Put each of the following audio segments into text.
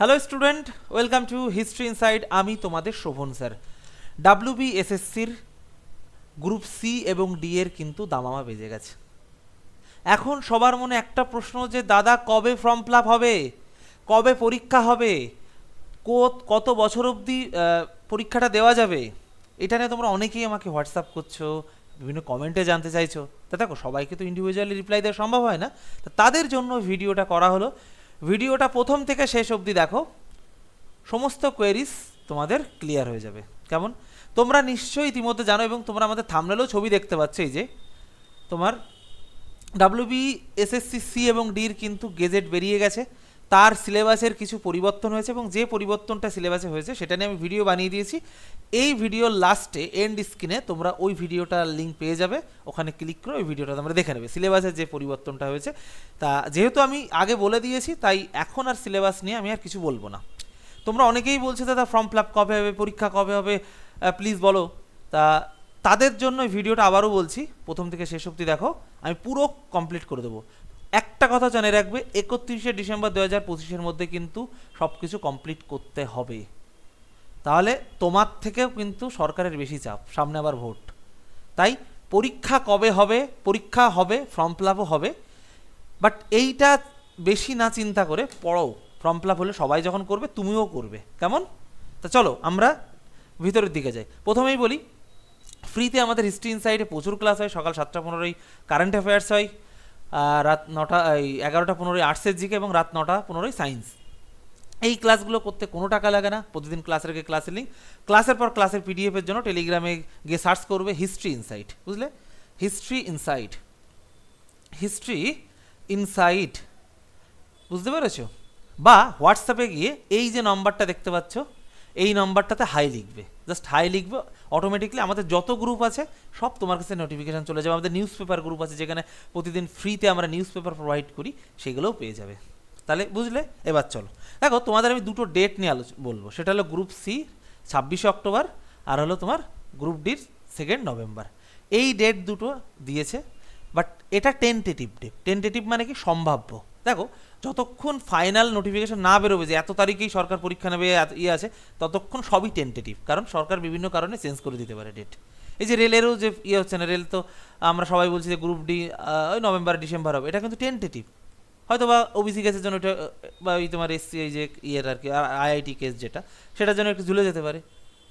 Hello student welcome to history inside আমি তোমাদের Sovan sir. WB এসএসসির গ্রুপ সি এবং ডি এর কিন্তু দামামা বেজে গেছে। এখন সবার মনে একটা প্রশ্ন যে, দাদা কবে ফর্ম ফিল হবে? কবে পরীক্ষা হবে? কত বছর অবধি পরীক্ষাটা দেওয়া যাবে? এটা নিয়ে তোমরা অনেকেই আমাকে হোয়াটসঅ্যাপ করছ, বিভিন্ন কমেন্টে জানতে চাইছো। তা দেখো, সবাইকে তো ইন্ডিভিজুয়ালি রিপ্লাই দেওয়া সম্ভব হয় না। তাদের জন্য ভিডিওটা করা হলো। ভিডিওটা প্রথম থেকে শেষ অবধি দেখো। সমস্ত কোয়েরিস তোমাদের ক্লিয়ার হয়ে যাবে। কেমন? তোমরা নিশ্চয়ই ইতিমধ্যে জানো এবং তোমরা আমাদের থামনেলেও ছবি দেখতে পাচ্ছ এই যে, তোমার ডাব্লিউবি এসএসসি সি এবং ডির কিন্তু গেজেট বেরিয়ে গেছে। তার সিলেবাসের কিছু পরিবর্তন হয়েছে এবং যে পরিবর্তনটা সিলেবাসে হয়েছে সেটা নিয়ে আমি ভিডিও বানিয়ে দিয়েছি। এই ভিডিওর লাস্টে এন্ড স্ক্রিনে তোমরা ওই ভিডিওটার লিঙ্ক পেয়ে যাবে। ওখানে ক্লিক করে ওই ভিডিওটা তোমরা দেখে নেবে। সিলেবাসের যে পরিবর্তনটা হয়েছে, তা যেহেতু আমি আগে বলে দিয়েছি, তাই এখন আর সিলেবাস নিয়ে আমি আর কিছু বলব না। তোমরা অনেকেই বলছো, দাদা ফর্ম ফিল আপ কবে হবে? পরীক্ষা কবে হবে? প্লিজ বলো। তা তাদের জন্য ভিডিওটা আবারও বলছি। প্রথম থেকে শেষ অবধি দেখো। আমি পুরো কমপ্লিট করে দেবো। একটা কথা জানে রাখবে, একত্রিশে ডিসেম্বর দু হাজার পঁচিশের মধ্যে কিন্তু সব কিছু কমপ্লিট করতে হবে। তাহলে তোমার থেকেও কিন্তু সরকারের বেশি চাপ, সামনে আবার ভোট। তাই পরীক্ষা কবে হবে, পরীক্ষা হবে ফর্ম ফিল হবে বাট এইটা বেশি না চিন্তা করে পড়ো ফর্ম ফিল হলে সবাই যখন করবে, তুমিও করবে। কেমন? তা চলো, আমরা ভিতরের দিকে যাই। প্রথমেই বলি ফ্রিতে আমাদের হিস্ট্রি ইনসাইডে প্রচুর ক্লাস হয়, সকাল সাতটা পনেরোই কারেন্ট অ্যাফেয়ার্স হয়। রাত নটা, এই এগারোটা পনেরোই আর্টসের জিকে এবং রাত নটা পনেরোই সায়েন্স এই ক্লাসগুলো করতে কোনো টাকা লাগে না, প্রতিদিন ক্লাসের আগে ক্লাসের লিঙ্ক ক্লাসের পর ক্লাসের পিডিএফের জন্য টেলিগ্রামে গিয়ে সার্চ করবে হিস্ট্রি ইনসাইট বুঝলে? হিস্ট্রি ইনসাইট হিস্ট্রি ইনসাইট বুঝতে পেরেছ? বা হোয়াটসঅ্যাপে গিয়ে এই যে নম্বরটা দেখতে পাচ্ছ, এই নম্বরটাতে হাই লিখবে। জাস্ট হাই লিখবে অটোমেটিকলি আমাদের যত গ্রুপ আছে, সব তোমার কাছে নোটিফিকেশান চলে যাবে। আমাদের নিউজ পেপার গ্রুপ আছে, যেখানে প্রতিদিন ফ্রিতে আমরা নিউজ পেপার প্রোভাইড করি, সেগুলোও পেয়ে যাবে। তাহলে বুঝলে? এবার চলো। দেখো, তোমাদের আমি দুটো ডেট নিয়ে আলোচ, বলব। সেটা হলো গ্রুপ সি ছাব্বিশে অক্টোবর, আর হলো তোমার গ্রুপ ডির সেকেন্ড নভেম্বর এই ডেট দুটো দিয়েছে বাট এটা টেন্টেটিভ ডেট টেন্টেটিভ মানে কি? সম্ভাব্য। দেখো যতক্ষণ ফাইনাল নোটিফিকেশন না বেরোবে যে এত তারিখেই সরকার পরীক্ষা নেবে ইয়ে আছে ততক্ষণ সবই টেন্টেটিভ কারণ সরকার বিভিন্ন কারণে চেঞ্জ করে দিতে পারে ডেট এই যে রেলেরও যে ইয়ে হচ্ছে না রেল তো আমরা সবাই বলছি যে গ্রুপ ডি ওই নভেম্বর ডিসেম্বর হবে। এটা কিন্তু টেন্টেটিভ হয়তো বা ওবিসি কেসের জন্য আহ, বা ওই তোমার এসসি এই যে ইয়ের আর কি আইআইটি কেস যেটা সেটার জন্য একটু ঝুলে যেতে পারে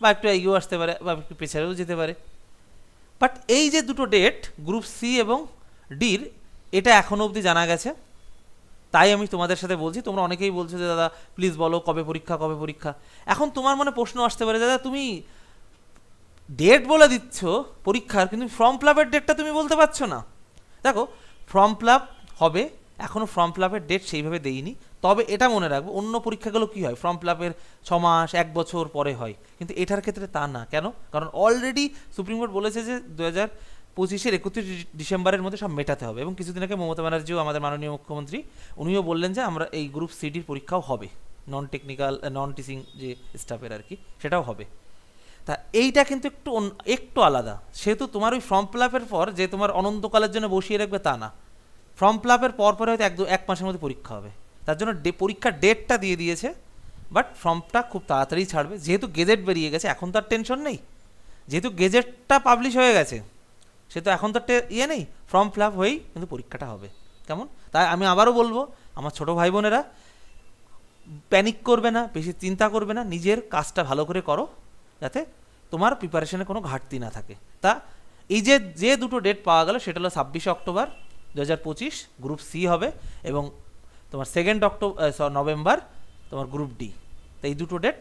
বা একটু এগিয়েও আসতে পারে বা একটু পেছারেও যেতে পারে। বাট এই যে দুটো ডেট গ্রুপ সি এবং ডির এটা এখনও অবধি জানা গেছে। তাই আমি তোমাদের সাথে বলছি, তোমরা অনেকেই বলছো যে, দাদা প্লিজ বলো কবে পরীক্ষা কবে পরীক্ষা? এখন তোমার মনে প্রশ্ন আসতে পারে, দাদা, তুমি ডেট বলে দিচ্ছ পরীক্ষার, কিন্তু ফর্ম ফিলাপের ডেটটা তুমি বলতে পারছ না। দেখো ফর্ম ফিলাপ হবে এখনও ফর্ম ফিলাপের ডেট সেইভাবে দেইনি, তবে এটা মনে রাখব, অন্য পরীক্ষাগুলো কী হয়? ফর্ম ফিলাপের ছ মাস, এক বছর পরে হয়, কিন্তু এটার ক্ষেত্রে তা না। কেন? কারণ অলরেডি সুপ্রিম কোর্ট বলেছে যে দু হাজার পঁচিশের একত্রিশ ডিসেম্বরের মধ্যে সব মেটাতে হবে এবং কিছুদিন আগে মমতা ব্যানার্জিও আমাদের মাননীয় মুখ্যমন্ত্রী, উনিও বললেন যে আমরা এই গ্রুপ সিডির পরীক্ষাও হবে। নন টেকনিক্যাল নন টিচিং যে স্টাফের আর কি সেটাও হবে। তা এইটা কিন্তু একটু একটু আলাদা। সেহেতু তোমার ওই ফর্ম ফিলাপের পর যে তোমার অনন্তকালের জন্য বসিয়ে রাখবে তা না। ফর্ম ফিলাপের পর পরে হয়তো এক দু এক মাসের মধ্যে পরীক্ষা হবে। তার জন্য পরীক্ষার ডেটটা দিয়ে দিয়েছে বাট ফর্মটা খুব তাড়াতাড়ি ছাড়বে। যেহেতু গেজেট বেরিয়ে গেছে, এখন তো আর টেনশন নেই। যেহেতু গেজেটটা পাবলিশ হয়ে গেছে সে তো এখন তো ইয়ে নেই ফর্ম ফিল আপ হয়েই কিন্তু পরীক্ষাটা হবে। কেমন? তাই আমি আবারও বলব, আমার ছোট ভাই বোনেরা প্যানিক করবে না, বেশি চিন্তা করবে না, নিজের কাজটা ভালো করে করো, যাতে তোমার প্রিপারেশনে কোনো ঘাটতি না থাকে। তা এই যে যে দুটো ডেট পাওয়া গেল, সেটা হলো ছাব্বিশে অক্টোবর দু হাজার পঁচিশ গ্রুপ সি হবে, এবং তোমার সেকেন্ড অক্টোবর নভেম্বর তোমার গ্রুপ ডি তো এই দুটো ডেট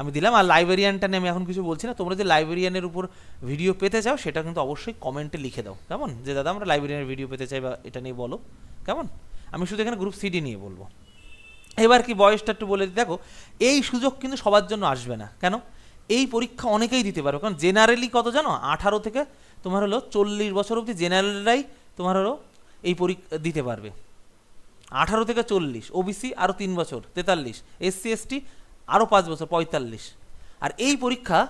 আমি দিলাম, আর লাইব্রেরিয়ানটা নিয়ে আমি এখন কিছু বলছি না। তোমরা যে লাইব্রেরিয়ানের উপর ভিডিও পেতে চাও, সেটা কিন্তু অবশ্যই কমেন্টে লিখে দাও। কেমন? যে, দাদা, আমরা লাইব্রেরিয়ানের ভিডিও পেতে চাই বা এটা নিয়ে বলো। কেমন? আমি শুধু এখানে গ্রুপ সিডি নিয়ে বলব। এবার কি বয়সটা একটু বলে দেখো, এই সুযোগ কিন্তু সবার জন্য আসবে না। কেন? এই পরীক্ষা অনেকেই দিতে পারো। কারণ জেনারেলি কত জানো? আঠারো থেকে তোমার হলো চল্লিশ বছর অবধি জেনারেলরাই তোমার হলো এই পরীক্ষা, দিতে পারবে। আঠারো থেকে চল্লিশ ওবিসি আরও তিন বছর, তেতাল্লিশ এসসি এসটি আরও পাঁচ বছর, পঁয়তাল্লিশ। আর এই পরীক্ষা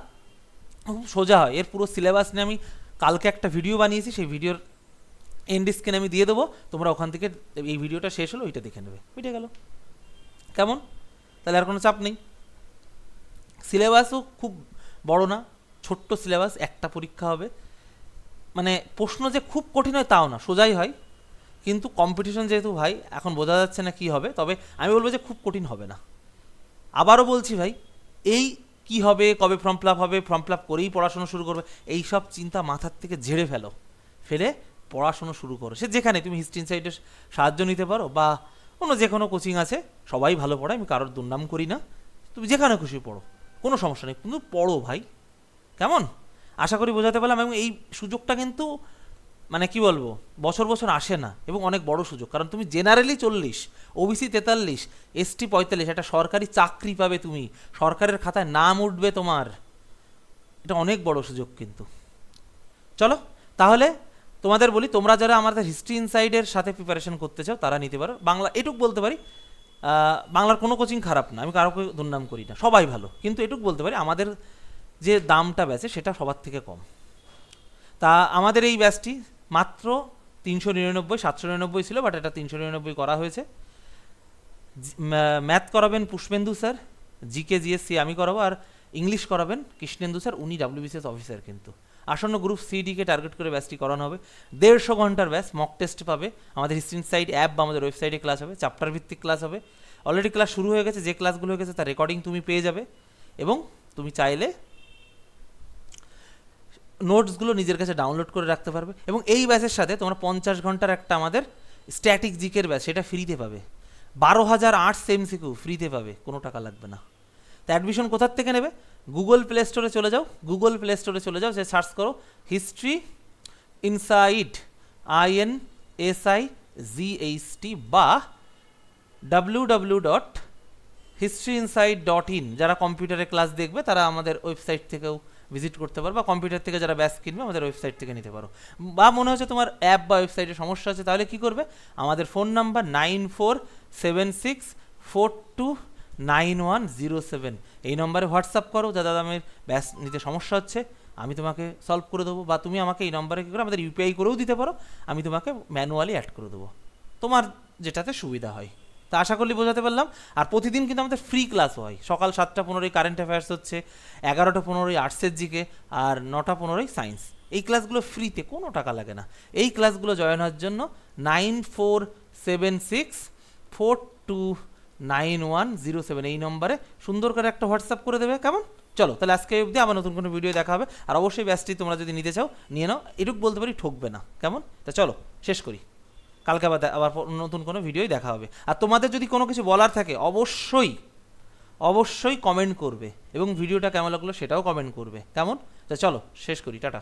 খুব সোজা হয়। এর পুরো সিলেবাস নিয়ে আমি কালকে একটা ভিডিও বানিয়েছি, সেই ভিডিওর এন্ড স্ক্রিনে আমি দিয়ে দেবো। তোমরা ওখান থেকে এই ভিডিওটা শেষ হলো, ওইটা দেখে নেবে। বুঝে গেল। কেমন? তাহলে আর কোনো চাপ নেই। সিলেবাসও খুব বড় না, ছোট্ট সিলেবাস একটা পরীক্ষা হবে। মানে প্রশ্ন যে খুব কঠিন হয় তাও না, সোজাই হয়। কিন্তু কম্পিটিশন যেহেতু ভাই, এখন বোঝা যাচ্ছে না কি হবে। তবে আমি বলব যে খুব কঠিন হবে না। আবারও বলছি ভাই, এই কি হবে, কবে ফর্ম ফিল হবে, ফর্ম ফিল করেই পড়াশোনা শুরু করবে, এই সব চিন্তা মাথার থেকে ঝেড়ে ফেলো, ফেলে পড়াশোনা শুরু করো। সে যেখানে তুমি হিস্ট্রি ইনসাইডের সাহায্য নিতে পারো বা অন্য যে কোনো কোচিং আছে, সবাই ভালো পড়ায় আমি কারোর দুর্নাম করি না, তুমি যেখানে খুশি পড়ো, কোনো সমস্যা নেই, কিন্তু পড়ো ভাই, কেমন? আশা করি বোঝাতে পারলাম এবং এই সুযোগটা কিন্তু মানে কি বলব? বছর বছর আসে না এবং অনেক বড় সুযোগ। কারণ তুমি জেনারেলি চল্লিশ ওবিসি তেতাল্লিশ এসটি পঁয়তাল্লিশ, একটা সরকারি চাকরি পাবে তুমি। সরকারের খাতায় নাম উঠবে তোমার। এটা অনেক বড় সুযোগ কিন্তু। চলো, তাহলে তোমাদের বলি, তোমরা যারা আমাদের হিস্ট্রি ইনসাইডের সাথে প্রিপারেশন করতে চাও, তারা নিতে পারো। বাংলা, এটুক বলতে পারি বাংলার কোনো কোচিং খারাপ না, আমি কারোকে দুর্নাম করি না। সবাই ভালো, কিন্তু এটুক বলতে পারি, আমাদের যে দামটা ব্যাচে সেটা সবার থেকে কম। তা আমাদের এই ব্যাচটি মাত্র তিনশো নিরানব্বই, সাতশো নিরানব্বই ছিল বাট এটা তিনশো নিরানব্বই করা হয়েছে। ম্যাথ করাবেন পুষ্পেন্দু স্যার জিকে জিএসসি আমি করাবো, আর ইংলিশ করাবেন কৃষ্ণেন্দু স্যার, উনি ডাব্লিউবিসিএস অফিসার কিন্তু। আসন্ন গ্রুপ সিডিকে টার্গেট করে ব্যাচটি করানো হবে। দেড়শো ঘণ্টার ব্যাচ মক টেস্ট পাবে। আমাদের হিস্ট্রি সাইট অ্যাপ বা আমাদের ওয়েবসাইটে ক্লাস হবে চ্যাপ্টার ভিত্তিক ক্লাস হবে। অলরেডি ক্লাস শুরু হয়ে গেছে, যে ক্লাসগুলো হয়ে গেছে, তার রেকর্ডিং তুমি পেয়ে যাবে। এবং তুমি চাইলে নোটসগুলো নিজের কাছে ডাউনলোড করে রাখতে পারবে এবং এই ব্যাচের সাথে তোমরা পঞ্চাশ ঘণ্টার একটা আমাদের স্ট্যাটিক জিকের ব্যাচ, সেটা ফ্রিতে পাবে। বারো হাজার আর্টস এমসিকিউ ফ্রিতে পাবে, কোনো টাকা লাগবে না। তো অ্যাডমিশন কোথার থেকে নেবে? গুগল প্লে স্টোরে চলে যাও। গুগল প্লে স্টোরে চলে যাও সে সার্চ করো history inside I N S I G H T বা W W dot history inside dot in যারা কম্পিউটারে ক্লাস দেখবে, তারা আমাদের ওয়েবসাইট থেকেও ভিজিট করতে পারো বা কম্পিউটার থেকে যারা ব্যাস কিনবে, আমাদের ওয়েবসাইট থেকে নিতে পারো। বা মনে হচ্ছে তোমার অ্যাপ বা ওয়েবসাইটে সমস্যা আছে, তাহলে কি করবে? আমাদের phone number nine four seven six four two nine one zero seven. এই নম্বরে হোয়াটসঅ্যাপ করো, যা দাদা আমার ব্যাস নিতে সমস্যা হচ্ছে, আমি তোমাকে সলভ করে দেবো, বা তুমি আমাকে এই নম্বরে কী করে, আমাদের ইউপিআই করেও দিতে পারো, আমি তোমাকে ম্যানুয়ালি অ্যাড করে দেবো। তোমার যেটাতে সুবিধা হয়। তা আশা করলে বোঝাতে পারলাম। আর প্রতিদিন কিন্তু আমাদের ফ্রি ক্লাস হয়। সকাল সাতটা পনেরোই কারেন্ট অ্যাফেয়ার্স হচ্ছে, এগারোটা পনেরোই আর্টসের জিকে, আর নটা পনেরোই সায়েন্স এই ক্লাসগুলো ফ্রিতে কোনো টাকা লাগে না। এই ক্লাসগুলো জয়েন হওয়ার জন্য nine four seven six four two nine one zero seven এই নম্বরে সুন্দর করে একটা হোয়াটসঅ্যাপ করে দেবে, কেমন? চলো, তাহলে আজকে অবধি আবার নতুন কোনো ভিডিও দেখা হবে। আর অবশ্যই ব্যাচটি তোমরা যদি নিতে চাও, নিয়ে নাও। এটুকু বলতে পারি ঠকবে না, কেমন? তা চলো, শেষ করি। কালকে আবার আবার নতুন কোনো ভিডিওই দেখা হবে। আর তোমাদের যদি কোনো কিছু বলার থাকে, অবশ্যই অবশ্যই কমেন্ট করবে এবং ভিডিওটা কেমন লাগল সেটাও কমেন্ট করবে। কেমন? চলো, শেষ করি, টাটা।